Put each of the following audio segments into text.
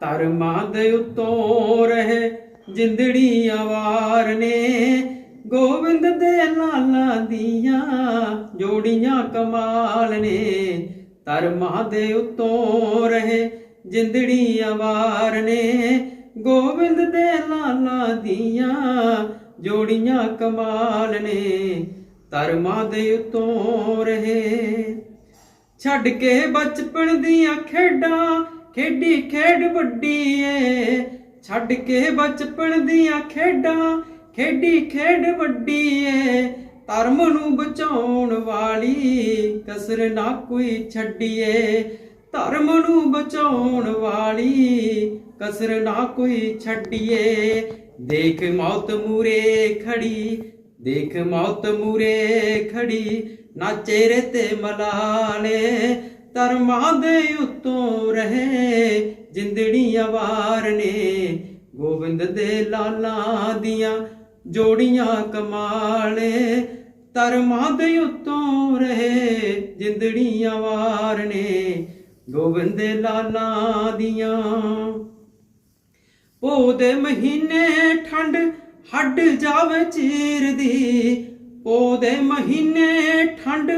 ਧਰਮਾਂ ਦੇ ਉਤੋਂ ਰਹੇ, ਜਿੰਦੜੀ ਆਵਾਰ ਨੇ। ਗੋਬਿੰਦ ਦੇ ਲਾਲਾਂ ਦੀਆਂ ਜੋੜੀਆਂ ਕਮਾਲ ਨੇ। ਧਰਮਾਂ ਦੇ ਉਤੋਂ ਰਹੇ, ਜਿੰਦੜੀ ਆਵਾਰ ਨੇ। ਗੋਬਿੰਦ ਦੇ ਲਾਲਾਂ ਦੀਆਂ ਜੋੜੀਆਂ ਕਮਾਲ ਨੇ। ਧਰਮਾਂ ਦੇ ਉਤੋਂ ਰਹੇ। ਛੱਡ ਕੇ ਬਚਪਨ ਦੀਆਂ ਖੇਡਾਂ ਖੇਡੀ ਖੇਡ ਵੱਡੀ ਏ। ਛੱਡ ਕੇ ਬਚਪਨ ਦੀਆਂ ਖੇਡਾਂ, ਖੇਡੀ ਖੇਡ ਵੱਡੀ ਏ। ਧਰਮ ਨੂੰ ਬਚਾਉਣ ਵਾਲੀ ਕਸਰ ਨਾ ਕੋਈ ਛੱਡੀਏ। ਧਰਮ ਨੂੰ ਬਚਾਉਣ ਵਾਲੀ ਕਸਰ ਨਾ ਕੋਈ ਛੱਡੀਏ। ਦੇਖ ਮੌਤ ਮੂਰੇ ਖੜੀ, ਦੇਖ ਮੌਤ ਮੂਰੇ ਖੜੀ, ਨਾ ਚਿਹਰੇ ਤੇ ਮਲਾਲੇ ਧਰਮਾਂ ਦੇ ਉੱਤੋਂ ਰਹੇ ਜਿੰਦੜੀਆਂ ਵਾਰ ਨੇ। ਗੋਬਿੰਦ ਦੇ ਲਾਲਾਂ ਦੀਆਂ ਜੋੜੀਆਂ ਕਮਾਲੇ, ਧਰਮਾਂ ਦੇ ਉੱਤੋਂ ਰਹੇ ਜਿੰਦੜੀਆਂ ਵਾਰ ਨੇ। ਗੋਬਿੰਦ ਦੇ ਲਾਲਾਂ ਦੀਆਂ ਪੋਹ ਦੇ ਮਹੀਨੇ ਠੰਡ ਹੱਡ ਜਾਵੇ ਚੀਰਦੀ ਪੋਹ ਦੇ ਮਹੀਨੇ ਠੰਡ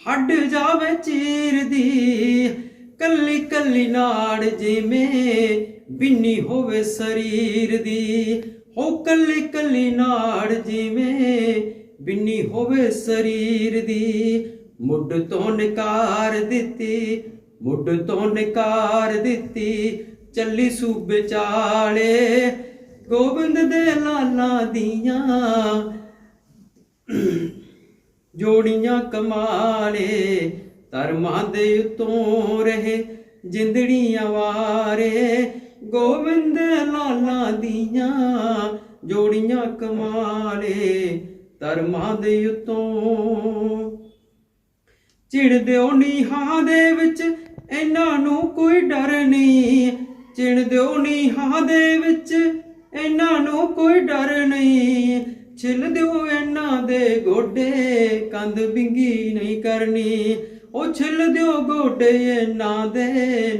ਹੱਡ ਜਾਵੇ ਚੀਰਦੀ ਕੱਲੀ ਕੱਲੀ ਨਾੜ ਜਿਵੇਂ ਬਿੰਨੀ ਹੋਵੇ ਸਰੀਰ ਦੀ। ਹੋ ਕੱਲੀ ਕੱਲੀ ਨਾੜ ਜਿਵੇਂ ਬਿੰਨੀ ਹੋਵੇ ਸਰੀਰ ਦੀ। ਮੁੱਢ ਤੋਂ ਨਿਕਾਰ ਦਿੱਤੀ, ਮੁੱਢ ਤੋਂ ਨਿਕਾਰ ਦਿੱਤੀ, ਚੱਲੀ ਸੂਬੇ ਚਾਲੇ। ਗੋਬਿੰਦ ਦੇ ਲਾਲਾਂ ਦੀਆਂ ਜੋੜੀਆਂ ਕਮਾਲੇ, ਧਰਮਾਂ ਦੇ ਉਤੋਂ ਰਹੇ, ਜਿੰਦੜੀਆਂ ਵਾਰੇ। ਗੋਬਿੰਦ ਲਾਲਾਂ ਦੀਆਂ ਜੋੜੀਆਂ ਕਮਾਲੇ, ਧਰਮਾਂ ਦੇ ਉਤੋਂ। ਚਿੜਦਿਓ ਨੀਹਾਂ ਦੇ ਵਿੱਚ, ਇਹਨਾਂ ਨੂੰ ਕੋਈ ਡਰ ਨਹੀਂ। ਚਿੜਦਿਓ ਨੀਹਾਂ ਦੇ ਵਿੱਚ, ਇਹਨਾਂ ਨੂੰ ਕੋਈ ਡਰ ਨਹੀਂ। ਛਿਲ ਦਿਓ ਇਹਨਾਂ ਦੇ ਗੋਡੇ, ਕੰਧ ਬਿੰਗੀ ਨਹੀਂ ਕਰਨੀ। ਉਹ ਛਿੱਲ ਦਿਓ ਗੋਡੇ ਇਹਨਾਂ ਦੇ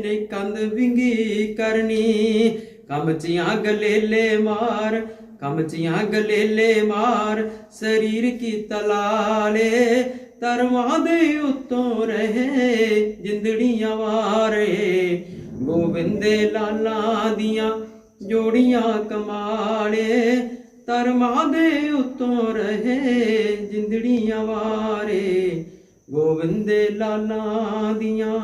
ਨੇ ਕੰਦ ਬਿੰਗੀ ਕਰਨੀ। ਕਮਚੀਆਂ ਗਲੇਲੇ ਮਾਰ ਕਮਚੀਆਂ ਗਲੇਲੇ ਮਾਰ, ਸਰੀਰ ਕੀ ਤਲਾਲੇ। ਧਰਮਾਂ ਦੇ ਉੱਤੋਂ ਰਹੇ, ਜਿੰਦੜੀਆਂ ਵਾਰੇ। ਗੋਬਿੰਦੇ ਲਾਲਾਂ ਦੀਆਂ ਜੋੜੀਆਂ ਕਮਾਲੇ। ਧਰਮਾਂ ਦੇ ਉੱਤੋਂ ਰਹੇ, ਜਿੰਦੜੀਆਂ ਵਾਰੇ ਗੋਬਿੰਦੇ ਲਾਲਾਂ ਦੀਆਂ।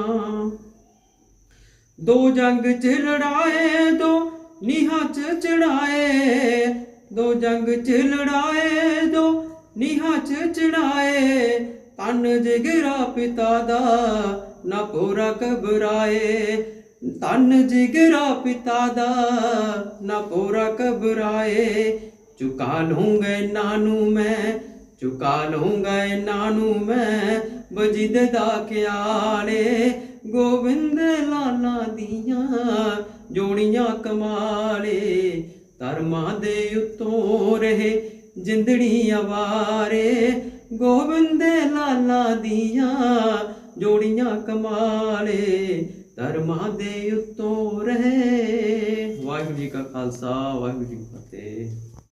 ਦੋ ਜੰਗ ਚ ਲੜਾਏ, ਦੋ ਨੀਹਾਂ ਚ ਚੜਾਏ, ਦੋ ਜੰਗ ਚ ਲੜਾਏ, ਦੋ ਨੀਹਾਂ ਚ ਚੜਾਏ। ਤਨ ਜਿਗਰਾ ਪਿਤਾ ਦਾ, ਨਾ ਪੂਰਾ ਘਬਰਾਏ। ਤਨ ਜਿਗਰਾ ਪਿਤਾ ਦਾ, ਨਾ ਪੂਰਾ ਘਬਰਾਏ। ਚੁਕਾ ਲੂੰਗਾ ਇਹਨਾਂ ਨੂੰ ਮੈਂ, ਚੁਕਾ ਲੂੰਗਾ ਇਹਨਾਂ ਨੂੰ ਮੈਂ ਬਜਿਦ ਦਾ ਖਿਆਲੇ ਗੋਬਿੰਦ ਲਾਲਾ ਦੀਆਂ ਜੋੜੀਆਂ ਕਮਾਲੇ ਧਰਮਾਂ ਦੇ ਉੱਤੋਂ ਰਹੇ ਜਿੰਦੜੀ ਆਵਾਰੇ ਗੋਬਿੰਦ ਲਾਲਾ ਦੀਆਂ ਜੋੜੀਆਂ ਕਮਾਲੇ ਧਰਮਾਂ ਦੇ ਉੱਤੋਂ ਰਹੇ। ਵਾਹਿਗੁਰੂ ਜੀ ਕਾ ਖਾਲਸਾ, ਵਾਹਿਗੁਰੂ ਜੀ ਕੀ ਫਤਿਹ।